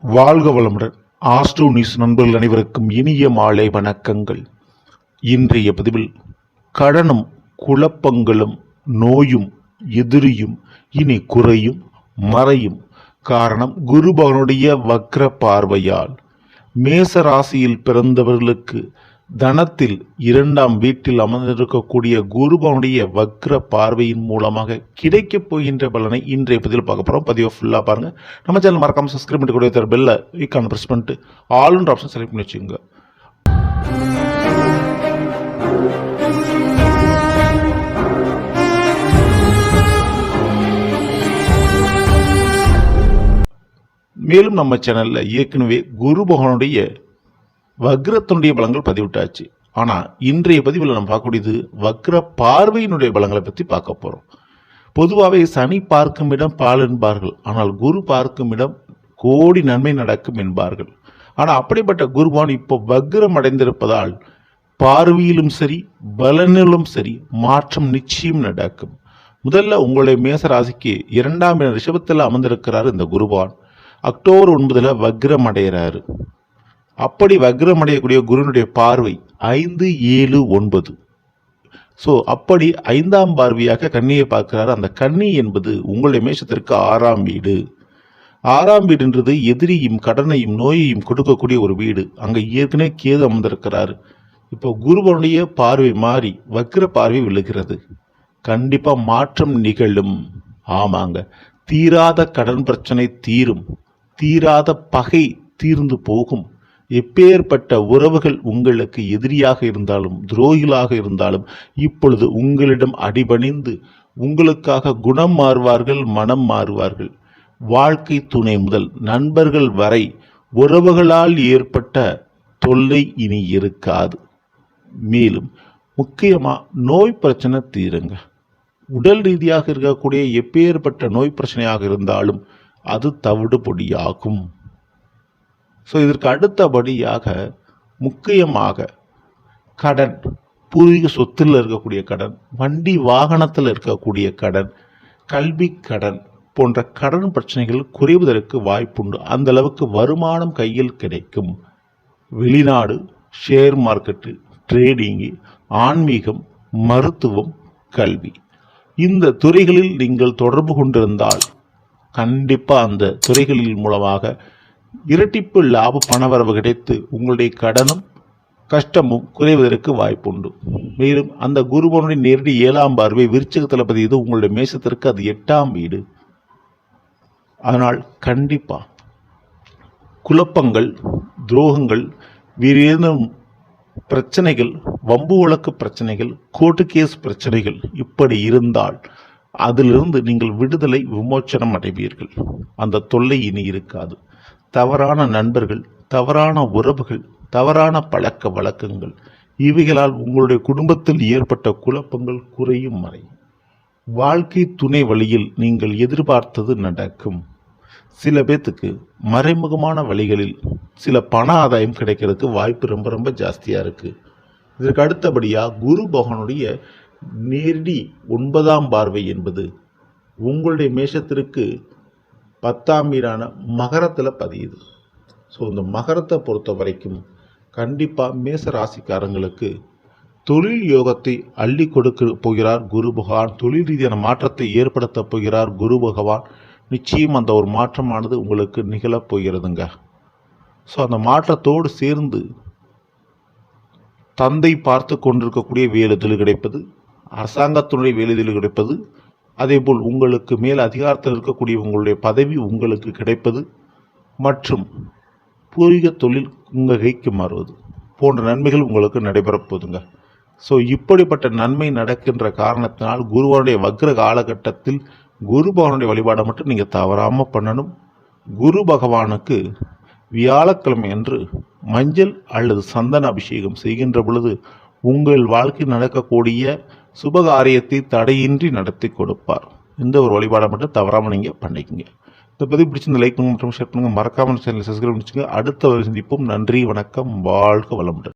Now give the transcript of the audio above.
வாழ்க வளமுடன். Astro news நண்பர்கள் அனைவருக்கும் இனிய மாலை வணக்கங்கள். இன்றைய பதிவில் கடனும் குழப்பங்களும் நோயும் எதிரியும் இனி குறையும் மறையும் காரணம் குருபகனுடைய வக்ர பார்வையால். மேச ராசியில் பிறந்தவர்களுக்கு தனத்தில் இரண்டாம் வீட்டில் அமர்ந்திருக்கக்கூடிய குருபவனுடைய வக்ர பார்வையின் மூலமாக கிடைக்கப் போகின்ற பலனை இன்றைய பதிவில் பார்க்க போகிறோம் பதிவை ஃபுல்லாக பாருங்கள் நம்ம சேனல் மறக்காமல் சப்ஸ்கிரைப் பண்ணிக்கூடிய கூட தர பெல்ல ஐக்கான ப்ரெஸ் பண்ணிட்டு ஆளுன்ற ஆப்ஷன் செலக்ட் பண்ணி வச்சுக்கோங்க. மேலும் நம்ம சேனலில் ஏற்கனவே குரு பகவானுடைய வக்ரத்தினுடைய பலங்கள் பதிவிட்டாச்சு. ஆனால் இன்றைய பதிவில் நம்ம பார்க்கக்கூடியது வக்ர பார்வையினுடைய பலங்களை பற்றி பார்க்க போகிறோம் பொதுவாகவே சனி பார்க்கும் இடம் பால் என்பார்கள். ஆனால் குரு பார்க்கும் இடம் கோடி நன்மை நடக்கும் என்பார்கள். ஆனால் அப்படிப்பட்ட குருவான் இப்போ வக்ரம் அடைந்திருப்பதால் பார்வையிலும் சரி பலனிலும் சரி மாற்றம் நிச்சயம் நடக்கும். முதல்ல உங்களுடைய மேச ராசிக்கு இரண்டாம் ரிஷபத்தில் அமர்ந்திருக்கிறார் இந்த குருவான். அக்டோபர் ஒன்பதில் வக்ரம் அடைகிறாரு அப்படி வக்ரம் அடையக்கூடிய குருனுடைய பார்வை ஐந்து ஏழு ஒன்பது. ஸோ அப்படி ஐந்தாம் பார்வையாக கண்ணியை பார்க்கிறார். அந்த கன்னி என்பது உங்களுடைய மேஷத்திற்கு ஆறாம் வீடு. ஆறாம் வீடுன்றது எதிரியும் கடனையும் நோயையும் கொடுக்கக்கூடிய ஒரு வீடு. அங்கே ஏற்கனவே கேது அமர்ந்திருக்கிறார். இப்போ குருவனுடைய பார்வை மாறி வக்ர பார்வை விழுகிறது. கண்டிப்பாக மாற்றம் நிகழும். ஆமாங்க. தீராத கடன் பிரச்சனை தீரும். தீராத பகை தீர்ந்து போகும். எப்பேற்பட்ட உறவுகள் உங்களுக்கு எதிரியாக இருந்தாலும் துரோகிகளாக இருந்தாலும் இப்பொழுது உங்களிடம் அடிபணிந்து உங்களுக்காக குணம் மாறுவார்கள் மனம் மாறுவார்கள். வாழ்க்கை துணை முதல் நண்பர்கள் வரை உறவுகளால் ஏற்பட்ட தொல்லை இனி இருக்காது. மேலும் முக்கியமாக நோய் பிரச்சனை தீருங்க. உடல் ரீதியாக இருக்கக்கூடிய எப்பேற்பட்ட நோய் பிரச்சனையாக இருந்தாலும் அது தவிடு பொடியாகும் ஸோ இதற்கு அடுத்தபடியாக முக்கியமாக கடன் பூர்வீக சொத்தில் இருக்கக்கூடிய கடன் வண்டி வாகனத்தில் இருக்கக்கூடிய கடன் கல்வி கடன் போன்ற கடன் பிரச்சனைகள் குறைவதற்கு வாய்ப்புண்டு. அந்த அளவுக்கு வருமானம் கையில் கிடைக்கும். வெளிநாடு ஷேர் மார்க்கெட்டு ட்ரேடிங்கு ஆன்மீகம் மருத்துவம் கல்வி. இந்த துறைகளில் நீங்கள் தொடர்பு கொண்டிருந்தால் கண்டிப்பாக அந்த துறைகளில் மூலமாக இரட்டிப்பு லாப பணவரவு கிடைத்து உங்களுடைய கடனும் கஷ்டமும் குறைவதற்கு வாய்ப்புண்டு. மேலும் அந்த குருவனுடைய நேரடி ஏழாம் பார்வை விருச்சகத்தில் பதியது உங்களுடைய மேசத்திற்கு அது எட்டாம் வீடு. அதனால் கண்டிப்பா குழப்பங்கள் துரோகங்கள் வேறேனும் பிரச்சனைகள் வம்பு வழக்கு பிரச்சனைகள் கோர்ட்டு கேஸ் பிரச்சனைகள் இப்படி இருந்தால் அதிலிருந்து நீங்கள் விடுதலை விமோச்சனம் அடைவீர்கள். அந்த தொல்லை இனி இருக்காது. தவறான நண்பர்கள் தவறான உறவுகள் தவறான பழக்க வழக்கங்கள் இவைகளால் உங்களுடைய குடும்பத்தில் ஏற்பட்ட குழப்பங்கள் குறையும் வரை. வாழ்க்கை துணை வழியில் நீங்கள் எதிர்பார்த்தது நடக்கும். சில பேத்துக்கு மறைமுகமான வழிகளில் சில பண ஆதாயம் கிடைக்கிறதுக்கு வாய்ப்பு ரொம்ப ரொம்ப ஜாஸ்தியாக இருக்குது இதற்கு அடுத்தபடியாக குரு பகவனுடைய நேரடி ஒன்பதாம் பார்வை என்பது உங்களுடைய மேஷத்திற்கு பத்தாம் வீடான மகரத்தில் பதியுது. ஸோ இந்த மகரத்தை பொறுத்த வரைக்கும் கண்டிப்பாக மேச ராசிக்காரங்களுக்கு தொழில் யோகத்தை அள்ளி கொடுக்க போகிறார் குரு பகவான். தொழில் ரீதியான மாற்றத்தை ஏற்படுத்த போகிறார் குரு பகவான். நிச்சயம் அந்த ஒரு மாற்றமானது உங்களுக்கு நிகழப் போகிறதுங்க. ஸோ அந்த மாற்றத்தோடு சேர்ந்து தந்தை பார்த்து கொண்டிருக்கக்கூடிய வேலுதல் கிடைப்பது? அரசாங்கத்தினுடைய வேலுதல் கிடைப்பது? அதேபோல் உங்களுக்கு மேல் அதிகாரத்தில் இருக்கக்கூடிய உங்களுடைய பதவி உங்களுக்கு கிடைப்பது மற்றும் பூர்வீக தொழில் உங்கள் கைக்கு மாறுவது போன்ற நன்மைகள் உங்களுக்கு நடைபெறப் போதுங்க. ஸோ இப்படிப்பட்ட நன்மை நடக்கின்ற காரணத்தினால் குருவனுடைய வக்ர காலகட்டத்தில் குரு பகவானுடைய வழிபாடை மட்டும் நீங்கள் தவறாமல் பண்ணணும். குரு பகவானுக்கு வியாழக்கிழமை அன்று மஞ்சள் அல்லது சந்தன அபிஷேகம் செய்கின்ற பொழுது உங்கள் வாழ்க்கையில் நடக்கக்கூடிய சுபகாரியத்தை தடையின்றி நடத்தி கொடுப்பார். இந்த ஒரு வழிபாடை மட்டும் தவறாமல் நீங்கள் பண்ணிக்கோங்க. இந்த பதிவு பிடிச்சிருந்த லைக் பண்ணுங்க மற்றும் ஷேர் பண்ணுங்கள் மறக்காமல் சேனல் சப்ஸ்கிரைப் பண்ணிச்சுங்க அடுத்த ஒரு சந்திப்போம். நன்றி வணக்கம் வாழ்க வளமுடன்.